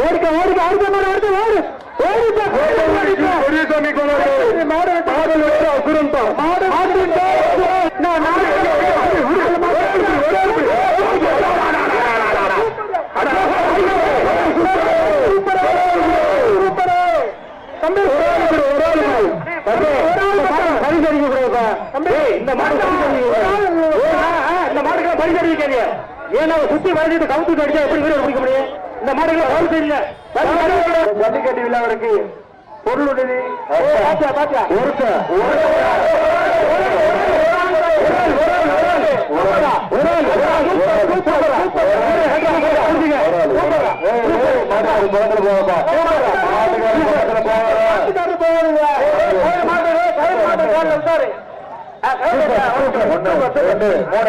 ஓடிக்க ஓடிக்க அடுத்த மாடு அடுத்த மாடு இந்த மாடு பரிசளிக்காதீங்க. ஏன்னா சுத்தி வளைஞ்சிட்டு கவுத்து அடிச்சா எப்படி வீரர் பிடிக்க முடியும் இந்த மாடுகளை கவுத்து இல்ல ஜல்லிக்கட்டு விழாவிற்கு பொருளுடனே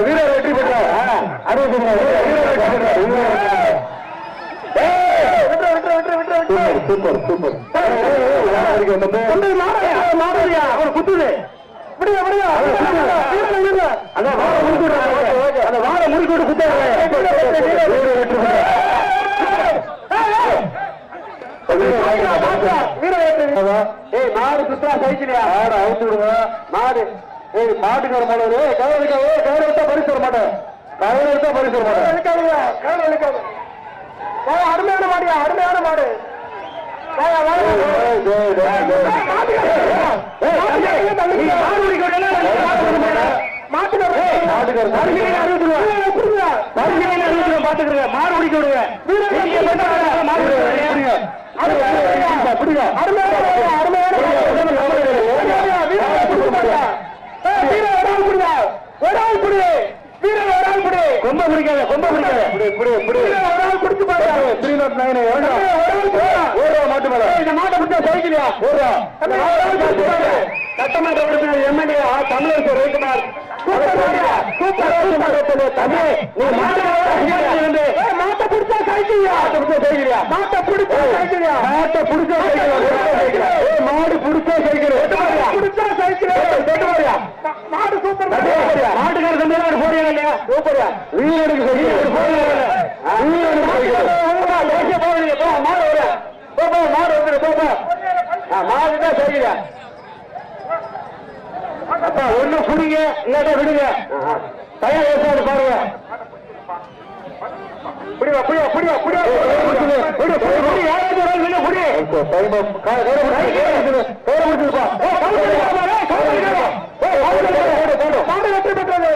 வீரர் வெற்றி பெற்றார் அறுபத்தி வீரர் வெற்றி பெற்றார் சூப்பர் சூப்பர். அவர் குத்துது. மாடு சுத்தா சைக்கிளியா மாடு அவுத்து விடுங்க. மாடு. ஏய் மாட்டுக்கார மாடு ஏய் கவர் எடுக்க ஏய் கவர் எடுத்தா பரிசு வர மாட்டேன் கவர் எடுத்தா பரிசு வர மாட்டேன் அருமையான மாடியா கொம்ப பிடிக்காத கொம்ப பிடிக்காத புடி புடி ஒரு ஆள் பிடிச்சு பாரு த்ரீ நாட் நைன் ஓடுறா மாட்டு மேல இந்த மாட்டை பிடிச்சா சைக்கிளியா ஓடுறா சட்டமன்ற உறுப்பினர் எம்எல்ஏ தமிழரசு ரவிக்குமார் மாட்டை. பிடிச்சா சைக்கிளியா மாட்டை பிடிச்சா சைக்கிளியா மாட்டை பிடிச்சா சைக்கிள் மாடு பிடிச்சா மாடு சூப்பர் தம்பி போறியா இல்லையா? சூப்பரா. வீரனுக்கு வீரனுக்கு சைக்கிள் போறீங்க போ மாடு வர போ போ மாடு வந்துரு போ போ மாடு தான் சைக்கிளா அப்பா ஒண்ணு புடிங்க இல்லாட்டா விடுங்க. தயார் ஏற்பாடு பாருங்க. கையில வெற்றி பெற்றது.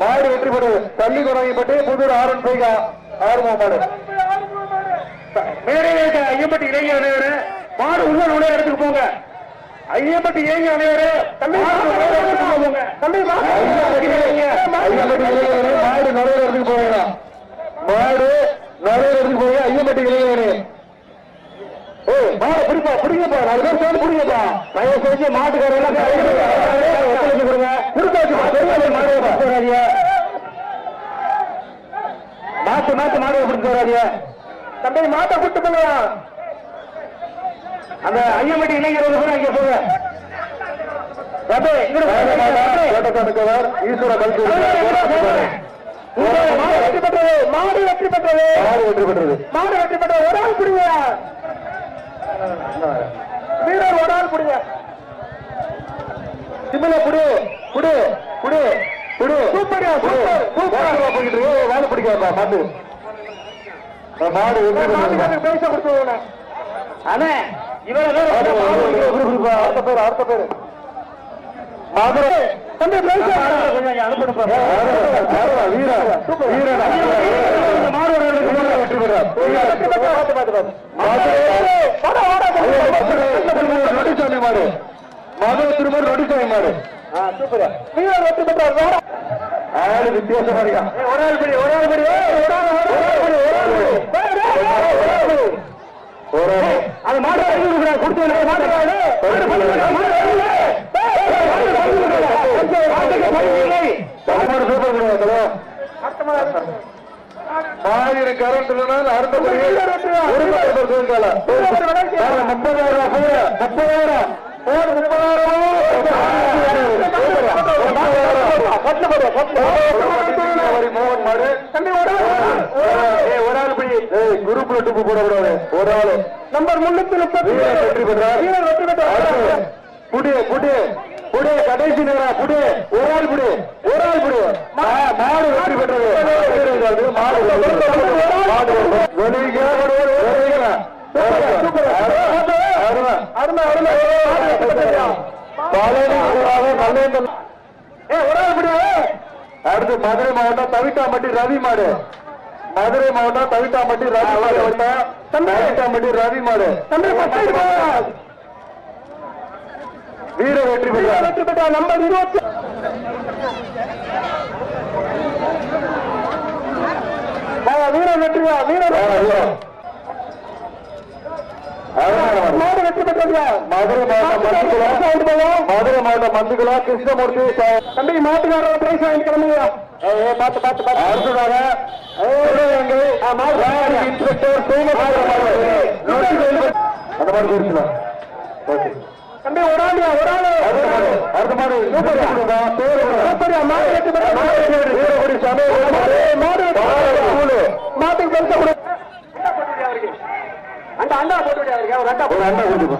மாடு வெற்றி பெற்றது. தள்ளி குறவைப்பட்டு புதூர் ஆரன் பைகா ஆர்வம் மாடு. இருக்க ஐயம்பட்டி இளைஞர் அனைவரு மாடு உள்ள நுழைய இடத்துக்கு போங்க. ஐயம்பட்டி இளைஞர் அனைவரு தம்பி போங்க. தம்பி மாடு நுழைய இடத்துக்கு போவீங்க மாடு நுழைய இடத்துக்கு போய் ஐயம்பட்டி இளைஞர் ஏய் மாடு பிடிப்பா பிடிங்கப்பா. நாலு பேர் சேர்ந்து பிடிங்கப்பா. தயவு செஞ்சு மாட்டுக்கார எல்லாம் ஒத்துழைப்பு கொடுங்க. கொடுத்தாச்சுப்பா பெரிய மாடு வராதியா? மாட்டு மாட்டு மாடு பிடிச்சு வராதியா? தம்பி மாட்டை கூட்டு போங்க அந்த ஐயம்பட்டி இளைஞர் ஒரு பேர் அங்கே போங்க. மாடு வெற்றி பெற்றது. மாடு வெற்றி பெற்றது. மாடு வெற்றி பெற்றது. ஒரு ஆள் பிடிங்க. வீரர் ஒரு ஆள் பிடிங்க. சிம்மில புடு புடு புடு புடு. சூப்பர்யா, சூப்பர், சூப்பர். போயிட்டு வேலை பிடிக்காதா மாட்டு மதுரை திருமணம் நொடிசாமி மாடு சூப்பர் வீரர் வெற்றி பெற்றார் ஆளு வித்தியாசமா இருக்கா ஒரு ஆள் ஒரு ஆள் படி ஏய், ஒரு ஆள் ஒரு ஆள் படி ஒரு ஆள் படி ஏய், ஏய், ஏய், ஒரு ஆள் படி ஒரு ஏய், அது மாடு அடிச்சு கொடுக்குறா கொடுத்து எனக்கு மாடு வாடு. மாடு பண்ணு, மாடு பண்ணு. ஏய், ஏய், மாடு பண்ணு. மாட்டுக்கு பண்ணு இல்லை. சாப்பாடு சூப்பர் கொடுங்க அடுத்த மாடு மாவீர கரண்ட் இல்லைன்னா அடுத்தபடி ஒரு மாதம் சொல்லுங்களா முப்பதாயிரம் முப்பதாயிரம். குரூப்ல டூப்பு போடக்கூடாது ஒரு ஆளு. நம்பர் முன்னூத்தி முப்பத்தி வெற்றி பெற்றார். வெற்றி பெற்றார். புடி புடி புடி கடைசி நேரம் புடி. ஒரு ஆள் புடி ஒரு ஆள் புடி. மாடு வெற்றி பெற்றது. மாடு. மாடு அடுத்து மதுரை மாவட்டம் தவிட்டாம்பட்டி ரவி மாடு. மதுரை மாவட்டம் தவிட்டாம்பட்டி ரவி மாடு. தவிட்டாம்பட்டி ரவி மாடு தம்பி ஃபர்ஸ்ட் சைடு போங்க வீர வெற்றி பெற்றார். வெற்றி பெற்றார் நம்பர் இருபத்தி வாங்க, வீரர் வெற்றியா வீரர் மாடு வெற்றி பெற்றது மதுரை மாவட்டம் மதுரை மாவட்டம் மந்துக்குளா கிருஷ்ணமூர்த்தி தம்பி மாட்டுக்காரர் பிரைஸ் வாங்கி கிளம்புங்க. பார்த்து பார்த்து பார்த்து. அடுத்ததாக இன்ஸ்பெக்டர். அந்த மாதிரி ஓகே. தம்பி ஒரு ஆளியா ஒரு ஆளு அடுத்த மாடு மாடு சூப்பர் கொடுங்க. பேரு கொடுங்க. சூப்பரியா, மாடு வெற்றி பெற்றது வீரகுடி சமய மாடு மாடு. மாட்டுக்கு பெருசா கொடு அந்த அண்டா போட்டு அவருக்கு ஒரு அண்டா ஒரு அண்ணா கொடுங்க.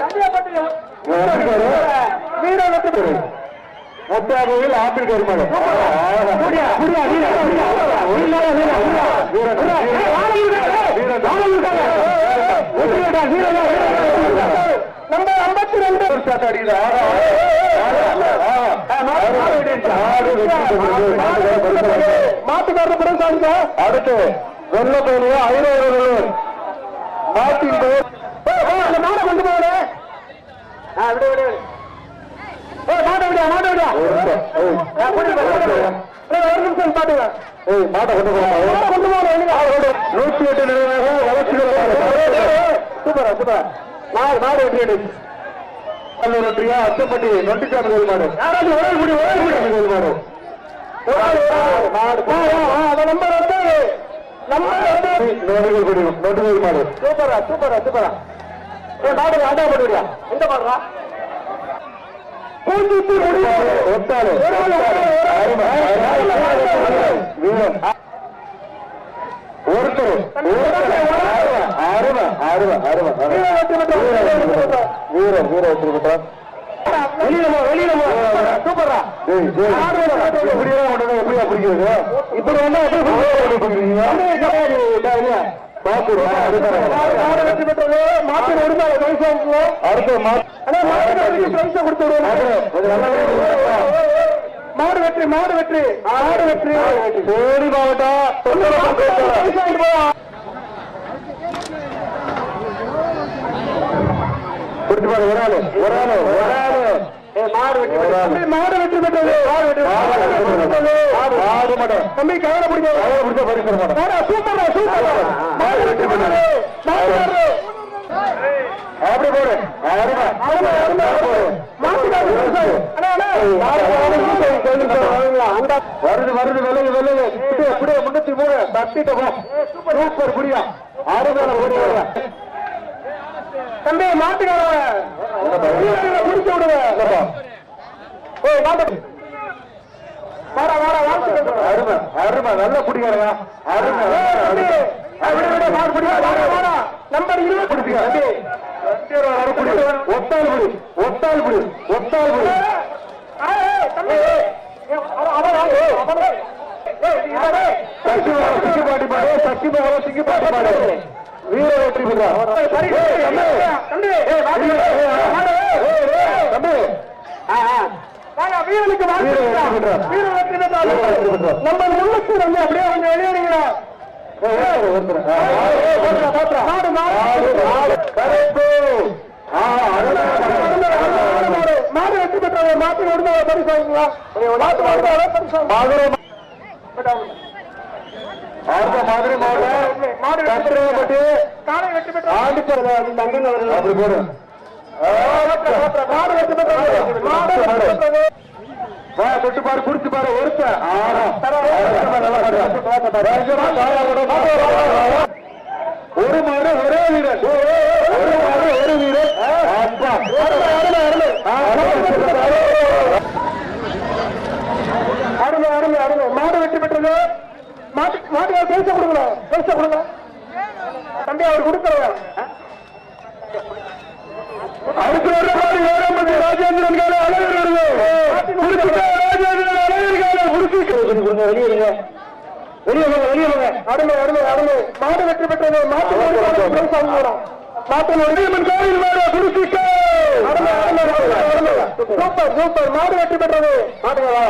தம்பியா போட்டு விடு. வீரர் வெற்றி பெற்றது முத்தாகையில் ஆப்பிள் கருமாடு ரெண்டு மாட்டுக்காரர் பிறகு அடுத்து வெள்ள பயில ஐநூறு மாட்டின் பெயர் அந்த மாடை கொண்டு போகல விடு விடு மாட்டை விடியா மாட்டை விடியா ஒரு நிமிஷம். பாட்டுங்க மாட்டை கொண்டு போமா கொண்டு நூற்றி எட்டு நிலையாக வளர்ச்சிகள் சூப்பரா சூப்பரா மாடு மாடு எடு வெற்றியா அச்சப்பட்டி நொண்டிச்சாமி கோயில் மாடு யாராவது ஒரே முடி ஒரே முடி சாமி கோயில் மாடு ஒரு ஆள், ஒரு ஆள். மாடு ஆ, ஆ, ஆ, அந்த நம்பர் வந்து நம்பர் வந்து நோடிகள் குடியும் நொண்டு கோயில் மாடு சூப்பரா சூப்பரா. சூப்பரா மாடு அண்டா மாடுறா? அருமை. வீரன். ஒருத்தர் அருமை அருமை அருமை அருமை வீரர் வெற்றி பெற்றார். வீரர் பெற்றார். வீரர் வீர வெற்றி பெற்றார். வெளியில போ வெளியில போ. சூப்பரா, வந்தா எப்படியா பிடிக்கிறது? இப்படி வந்தா எப்படி? பிடிக்கிறீங்க? மாடு வெற்றி. மாடு, வெற்றி. மாடு வெற்றி. மாவட்டம் தொண்டரப்பன் பேசுறேன். பரிசு வாங்கிட்டு போவோம். பிடிச்சு பாரு, ஒரு ஆளு, ஒரு ஆளு, ஒரு ஆளு. ஏய், மாடு வெற்றி பெற்றது. தம்பி, கவலை பிடிச்சா சூப்பரா சூப்பரா. மாடு வெற்றி பெற்றது. அப்படி போடு. வருது வருது விலகு விலகு இப்படியே முன்னூத்தி மூணு. சூப்பர். புரியா அருமையான புரியா தம்பி மாட்டுக்காரன் முடிச்சு மாட்டு. வாடா வாடா வாழ்த்துக்கள் அருமை அருமை நல்ல குடிக்காரங்க அருமை. நம்பர் இருபது. அவன், அவன், ஏய், அவன். ஏய், நீ வாடா. சக்தி பாட்டி பாடு சக்தி பாட்டி பாடு. வீர வெற்றி வீரனுக்கு வீரன் வெற்றி. நம்ம வந்து அப்படியே கொஞ்சம் வெளியேறீங்களா. மாடு, மாடு. மாடு. மாடு. மாடு வெற்றி பெற்றது மாட்டு விடுதலை பரிசு வாங்கிங்களா மாட்டு விடுதலை பரிசு. மதுரை மாவட்டம் மாடு கத்திரப்பட்டி காலை வெற்றி பெற்ற ஆண்டிப்பர் தங்கன் அவர்கள். அப்படி போடு. மாடு வெற்றி பெற்றது மாடு வெற்றி பெற்றது வா தொட்டு பாரு புடிச்சு பாரு ஒருத்த. ஒரு மாடு ஒரே வீரர் ஒரு மாடு ஒரு வீரர் அருமை அருமை அருமை. மாடு வெற்றி பெற்றது? மாட்டு மாட்டு பேச கொடுங்க பேச கொடுங்க தம்பி அவர் கொடுக்கறவர் அடுத்து வர்ற மாடு ஏழாம்பட்டி ராஜேந்திரன் கால அழகர் வருது ராஜேந்திரன் அழகர் கால. வெளியே போங்க வெளியே போங்க. மாடு வெற்றி பெற்றது மாட்டு மாட்டு வீரமன் கோயில் மாடு புடிச்சுக்க. அருமை அருமை அருமை, அருமை. Super super. மாடு வெற்றி பெற்றது.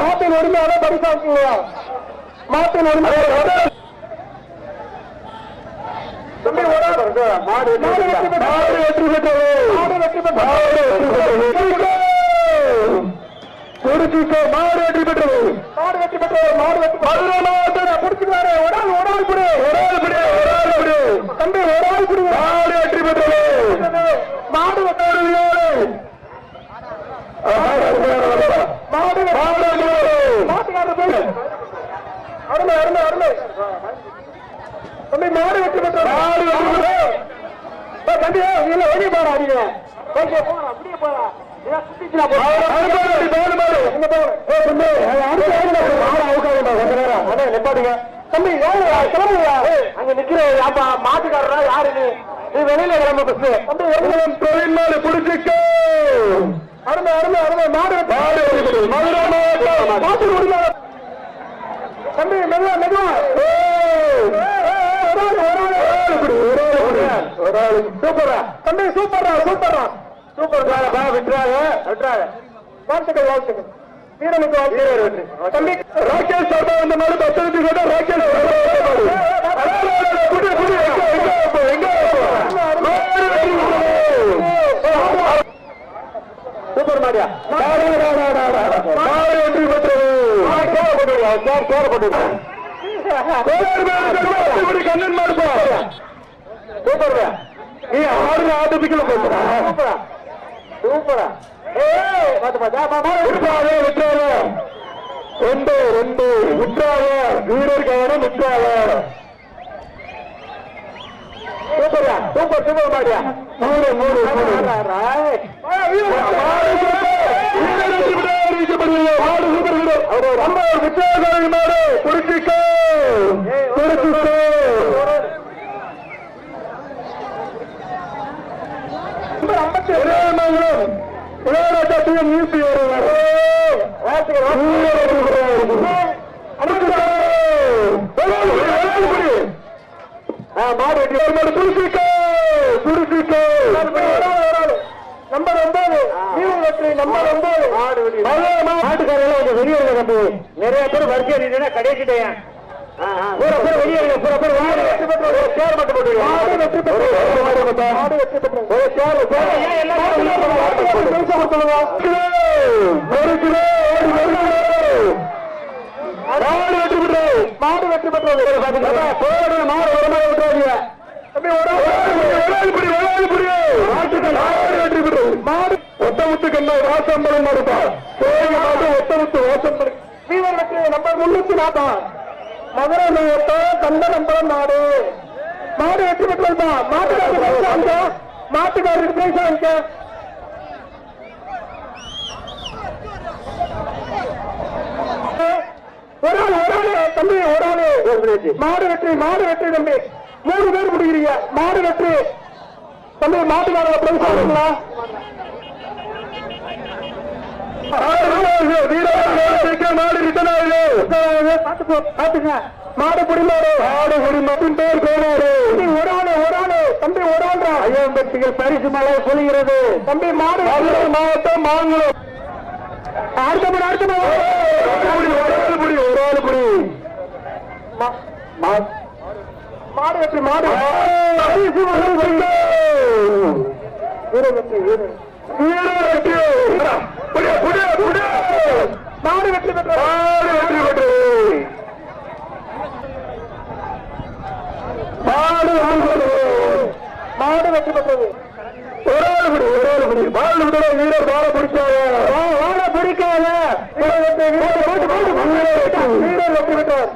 மாட்டின் உரிமையாளர் பரிசாக்குங்களா மாட்டின் உரிமையாளர் தம்பி ஒரு ஆள். மாடு வெற்றி பெற்றது. மாடு வெற்றி பெற்றது. மாடு வெற்றி பெற்றது. மாடு வெற்றி பெற்றது. புடிச்சுக்க, மாடு வெற்றி பெற்றது மாடு வெற்றி பெற்றது மாடு வெற்றி பெற்றது. மதுரை மாவட்டம் பிடிச்சுக்காரு ஒரு ஆள் ஒரு ஆள் பிடி ஒரு ஆள் பிடி, ஒரு ஆள் பிடி. தம்பி ஒரு ஆள் பிடி மாடு வெற்றி பெற்றது மாடு வெற்றி மாடு மாட்டுக்காரர் போய் அருமை அருமை அருமை தம்பி மாடு வெற்றி பெற்றது மாடு வெற்றி பெற்றது. தம்பி இல்ல வெளியே போறா நீங்க வெளியே போறா அப்படியே போறா மாட்டுக்காரரா யாரு நீ? வெளியில கிளம்ப வெளியில அருமை அருமை அருமை. மாடு வெற்றி மாட்டு உரிமையாளர் தம்பி மெதுவா மெதுவா. சூப்பரா தம்பி சூப்பரா சூப்பரா சூப்பர் விட்டுறாங்க விட்டுறாங்க வாழ்த்துக்கள் வாழ்த்துக்கள். வீரனுக்கு வாழ்த்துக்கள். தம்பி ராகேஷ் சர்மா இந்த மாதிரி பத்திரத்து கூட ராகேஷ் சூப்பர் வெற்றி பெற்றது. கண்ணன் மாடுப்பா சூப்பர் நீ ஆடு ஆட்டத்துக்குள்ள பேசுற சூப்பரா. சூப்பரா. ஏய் பாத்து பாத்து ரெண்டு ரெண்டு. விட்டாவே வீரர் கவனம் விட்டாவே சூப்பரா சூப்பர் சூப்பர் மாடியா மூணு மூணு மூணு மாடு நம்பர் ஒன்பது வீரர் வெற்றி நம்பர் ஒன்பது மாடு வெற்றி மாட்டுக்காரெல்லாம் கொஞ்சம் வெளியே இருங்க தம்பி நிறைய பேர் வரிசை நின்னா கடைசிட்டேன் பூரா பேர் வெளியே இருங்க பூரா பேர் வாங்க வெற்றி பெற்று ஒரு சேர் மட்டும் போட்டுருங்க மாடு வெற்றி பெற்றது மாடு வெற்றி பெற்றது ஒரு சேர் ஏன் எல்லாரும் பேச கொடுத்துருங்க ஒரு கிலோ ஒரு கிலோ மாடு வெற்றி பெற்று மாடு வெற்றி பெற்றது போடு மாடு ஒரு மாதிரி விட்டுறாதீங்க தம்பி ஒரு விளையாடுபடி மாடு வெற்றி பெற்று மாடு ஒட்டமுத்து கண்ணா வாசம்பரம் மாடுப்பா கோயில் மாடு ஒட்டமுத்து வீரர் வெற்றி நம்பர் முன்னூத்தி நாற்பது மதுரை மாவட்டம் கந்தனம்பலம் நாடு மாடு வெற்றி பெற்றதுப்பா மாட்டுக்காரருக்கு பிரைஸ் வாங்க மாட்டுக்காரருக்கு பிரைஸ் வாங்க ஒரு ஆள் ஒரு ஆளு தம்பி ஒரு ஆளு. மாடு வெற்றி மாடு வெற்றி தம்பி. மூணு பேர் முடிக்கிறீங்க மாடு வெற்றி தம்பி மாட்டுக்காரங்க பிரைஸ் வாங்குங்களா மாடு ரிட்டர்ன் ஆகுது பாத்துங்க மாடு. குடிமாடு மாடு மாடு பேர் தம்பி ஒரு ஆள்ரா ஐயம்பட்டிகள் பரிசு மலை சொல்கிறது தம்பி மாடு மாவட்டம் மாங்குளம் அடுத்த மாடு அடுத்த ஒரு ஆளு புடி. மாடு மாடு வெற்றி மாடு பரிசு மலை. வீரர் வெற்றி வீரர் வீரர் வெற்றி. புடி, புடி, புடி. மாடு வெற்றி பெற்ற மாடு வெற்றி. மாடு வெற்றி குடி ஒரு ஒரு குடி பால் விட வீரர் பால பிடிக்காத. பால பிடிக்காத வீரர் வெற்றி பெற்றார்.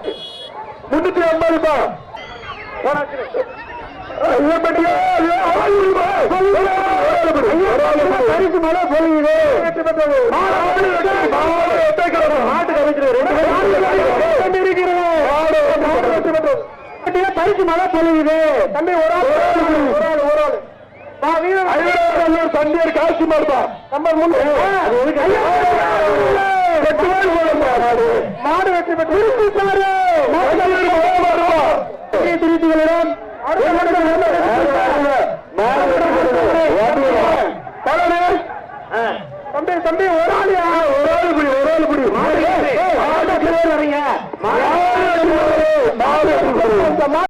முன்னூத்தி மழை பொழுது வெற்றி பெற்றது. மாட்டு கவிக்கிறது இருக்கிறது பரிசு மழை பொழுது தம்பி ஒரு ஆள் ஐவரல்லூர் சண்டியர் காசி மாடுபா நம்பர் மூணு மாடு வெற்றி பெற்று திருத்திகளிடம் தம்பி தம்பி ஒரு ஆளு ஒரு ஆளு புடி ஒரு ஆளு புடி மாடு வரீங்க மாடு